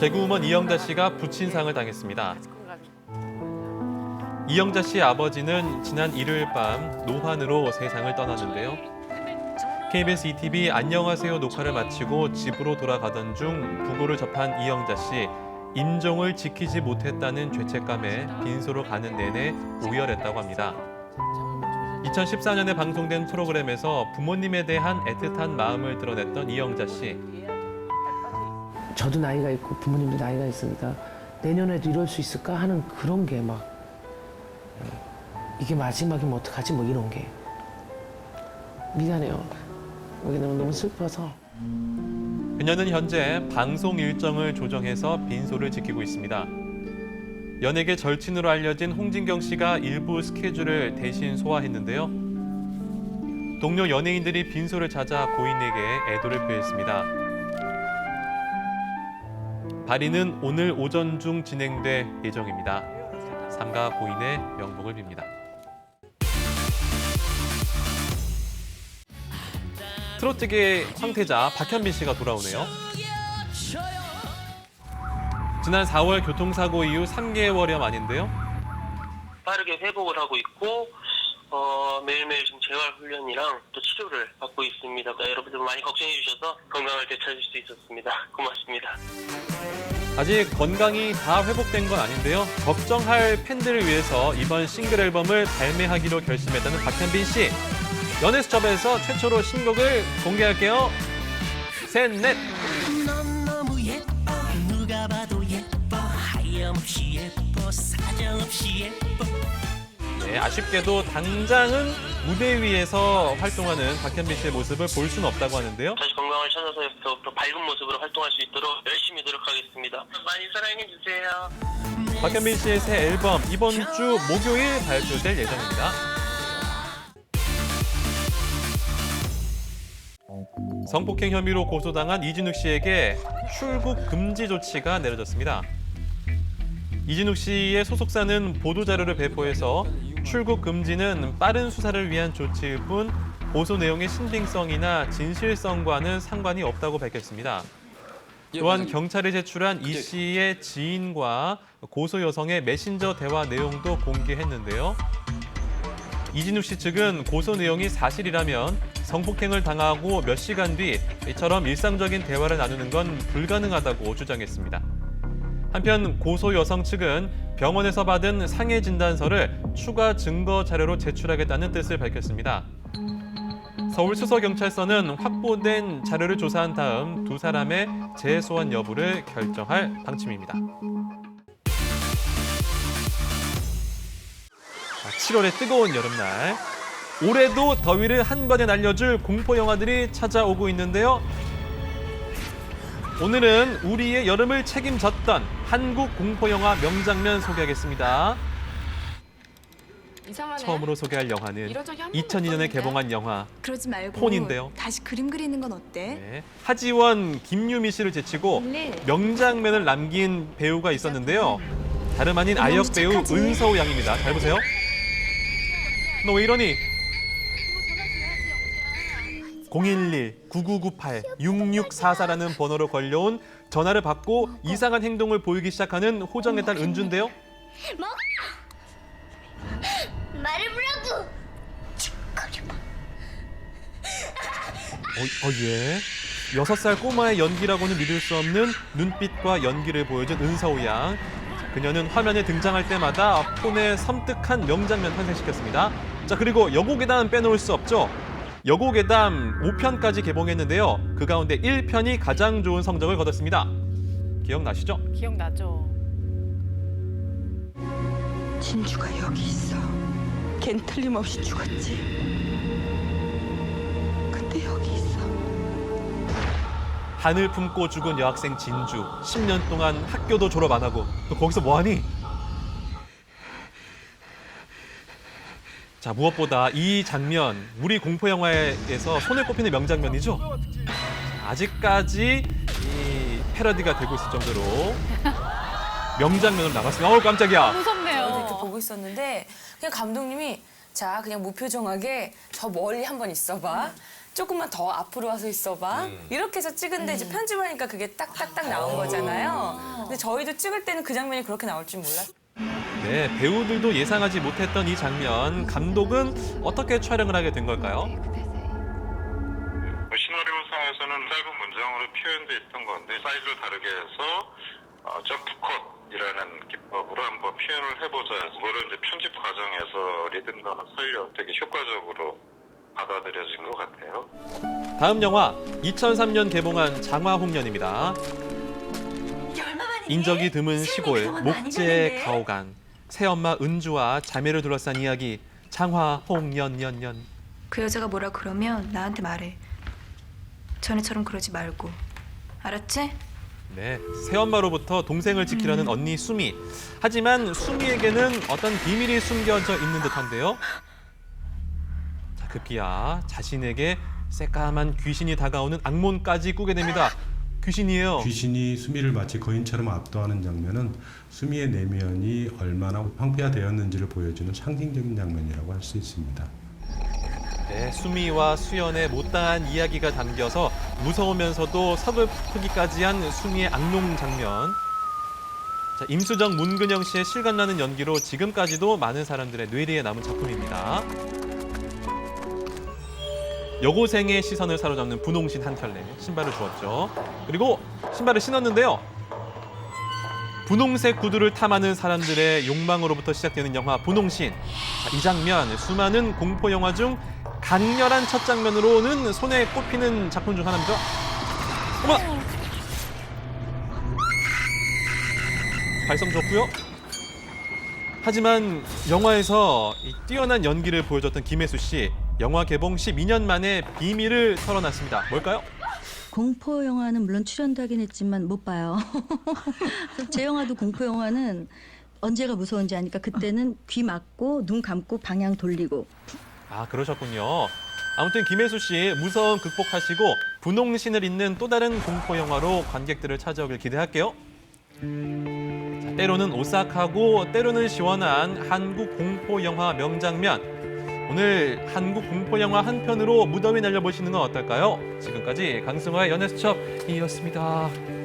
개그우먼 이영자 씨가 부친상을 당했습니다. 이영자 씨의 아버지는 지난 일요일 밤 노환으로 세상을 떠났는데요. KBS ETV 안녕하세요 녹화를 마치고 집으로 돌아가던 중 부고를 접한 이영자 씨. 임종을 지키지 못했다는 죄책감에 빈소로 가는 내내 오열했다고 합니다. 2014년에 방송된 프로그램에서 부모님에 대한 애틋한 마음을 드러냈던 이영자 씨. 저도 나이가 있고 부모님도 나이가 있으니까 내년에도 이럴 수 있을까 하는 그런 게 막 이게 마지막이면 어떡하지 뭐 이런 게 미안해요. 여기 너무 너무 슬퍼서 그녀는 현재 방송 일정을 조정해서 빈소를 지키고 있습니다. 연예계 절친으로 알려진 홍진경 씨가 일부 스케줄을 대신 소화했는데요. 동료 연예인들이 빈소를 찾아 고인에게 애도를 표했습니다. 발인은 오늘 오전 중 진행될 예정입니다. 삼가 고인의 명복을 빕니다. 트로트계 황태자 박현빈 씨가 돌아오네요. 지난 4월 교통사고 이후 3개월여 만인데요. 빠르게 회복을 하고 있고 어, 매일매일 지금 재활 훈련이랑 또 치료를 받고 있습니다. 그러니까 여러분들 많이 걱정해 주셔서 건강을 되찾을 수 있었습니다. 고맙습니다. 아직 건강이 다 회복된 건 아닌데요. 걱정할 팬들을 위해서 이번 싱글 앨범을 발매하기로 결심했다는 박현빈 씨. 연애수첩에서 최초로 신곡을 공개할게요. 셋, 넷. 넌 너무 예뻐 누가 봐도 예뻐 하염없이 예뻐 사정없이 예뻐 네, 아쉽게도 당장은 무대 위에서 활동하는 박현빈 씨의 모습을 볼 수는 없다고 하는데요. 다시 건강을 찾아서 더, 더 밝은 모습으로 활동할 수 있도록 열심히 노력하겠습니다. 많이 사랑해 주세요. 박현빈 씨의 새 앨범 이번 주 목요일 발표될 예정입니다. 성폭행 혐의로 고소당한 이진욱 씨에게 출국 금지 조치가 내려졌습니다. 이진욱 씨의 소속사는 보도 자료를 배포해서 출국 금지는 빠른 수사를 위한 조치일 뿐 고소 내용의 신빙성이나 진실성과는 상관이 없다고 밝혔습니다. 또한 경찰에 제출한 이 씨의 지인과 고소 여성의 메신저 대화 내용도 공개했는데요. 이진욱 씨 측은 고소 내용이 사실이라면 성폭행을 당하고 몇 시간 뒤 이처럼 일상적인 대화를 나누는 건 불가능하다고 주장했습니다. 한편 고소 여성 측은 병원에서 받은 상해 진단서를 추가 증거 자료로 제출하겠다는 뜻을 밝혔습니다. 서울수서경찰서는 확보된 자료를 조사한 다음 두 사람의 재소환 여부를 결정할 방침입니다. 7월의 뜨거운 여름날 올해도 더위를 한 번에 날려줄 공포 영화들이 찾아오고 있는데요. 오늘은 우리의 여름을 책임졌던 한국 공포 영화 명장면 소개하겠습니다. 이상하네. 처음으로 소개할 영화는 이런 적이 한 번도 2002년에 없었는데. 개봉한 영화 그러지 말고 폰인데요. 다시 그림 그리는 건 어때? 네. 하지원, 김유미 씨를 제치고 릴리. 명장면을 남긴 배우가 있었는데요. 다름 아닌 아역 배우 착하지? 은서우 양입니다. 잘 보세요. 너 왜 이러니? 011-9998-6644라는 번호로 걸려온 전화를 받고 이상한 행동을 보이기 시작하는 호정의 딸 은주인데요. 뭐? 말해보라고! 어, 어 예. 여섯 살 꼬마의 연기라고는 믿을 수 없는 눈빛과 연기를 보여준 은서우 양. 그녀는 화면에 등장할 때마다 폰에 섬뜩한 명장면 탄생시켰습니다. 자 그리고 여고괴담 빼놓을 수 없죠. 여고괴담 5편까지 개봉했는데요. 그 가운데 1편이 가장 좋은 성적을 거뒀습니다. 기억나시죠? 기억나죠. 진주가 여기 있어. 걘 틀림없이 죽었지. 근데 여기 있어. 한을 품고 죽은 여학생 진주. 10년 동안 학교도 졸업 안 하고 너 거기서 뭐하니? 자 무엇보다 이 장면 우리 공포 영화에서 손에 꼽히는 명장면이죠. 아직까지 이 패러디가 되고 있을 정도로 명장면으로 남았습니다. 어우 깜짝이야. 무섭네요. 이렇게 보고 있었는데 그냥 감독님이 자 그냥 무표정하게 저 멀리 한 번 있어봐. 조금만 더 앞으로 와서 있어봐. 이렇게 해서 찍은데 이제 편집하니까 그게 딱딱딱 나온 거잖아요. 근데 저희도 찍을 때는 그 장면이 그렇게 나올 줄 몰랐어요. 네, 배우들도 예상하지 못했던 이 장면, 감독은 어떻게 촬영을 하게 된 걸까요? 뭐 시나리오상에서는 짧은 문장으로 표현돼 있던 건데 사이즈를 다르게 해서 어, 점프컷이라는 기법으로 한번 표현을 해보자 해서 그거를 이제 편집 과정에서 리듬감을 살려 되게 효과적으로 받아들여진 것 같아요. 다음 영화 2003년 개봉한 장화홍련입니다. 인적이 드문 시골 목재 가오간 새엄마 은주와 자매를 둘러싼 이야기 장화홍련년년 그 여자가 뭐라 그러면 나한테 말해. 전에처럼 그러지 말고. 알았지? 네, 새엄마로부터 동생을 지키려는 언니 수미. 하지만 수미에게는 어떤 비밀이 숨겨져 있는 듯한데요. 자, 급기야 자신에게 새까만 귀신이 다가오는 악몽까지 꾸게 됩니다. 귀신이에요. 귀신이 수미를 마치 거인처럼 압도하는 장면은 수미의 내면이 얼마나 황폐화되었는지를 보여주는 상징적인 장면이라고 할 수 있습니다. 네, 수미와 수연의 못다한 이야기가 담겨서 무서우면서도 서글프기까지 한 수미의 악몽 장면. 자, 임수정, 문근영 씨의 실감나는 연기로 지금까지도 많은 사람들의 뇌리에 남은 작품입니다. 여고생의 시선을 사로잡는 분홍신 한 켤레 신발을 주었죠. 그리고 신발을 신었는데요. 분홍색 구두를 탐하는 사람들의 욕망으로부터 시작되는 영화 분홍신. 자, 이 장면 수많은 공포 영화 중 강렬한 첫 장면으로는 손에 꼽히는 작품 중 하나입니다. 어머! 발성 좋고요. 하지만 영화에서 이 뛰어난 연기를 보여줬던 김혜수 씨, 영화 개봉 12년 만에 비밀을 털어놨습니다. 뭘까요? 공포 영화는 물론 출연도 하긴 했지만 못 봐요. 제 영화도 공포 영화는 언제가 무서운지 아니까 그때는 귀 막고 눈 감고 방향 돌리고 아 그러셨군요. 아무튼 김혜수 씨 무서움 극복하시고 분홍신을 잇는 또 다른 공포 영화로 관객들을 찾아오길 기대할게요. 자, 때로는 오싹하고 때로는 시원한 한국 공포 영화 명장면. 오늘 한국 공포 영화 한 편으로 무더위 날려보시는 건 어떨까요? 지금까지 강승화의 연애수첩이었습니다.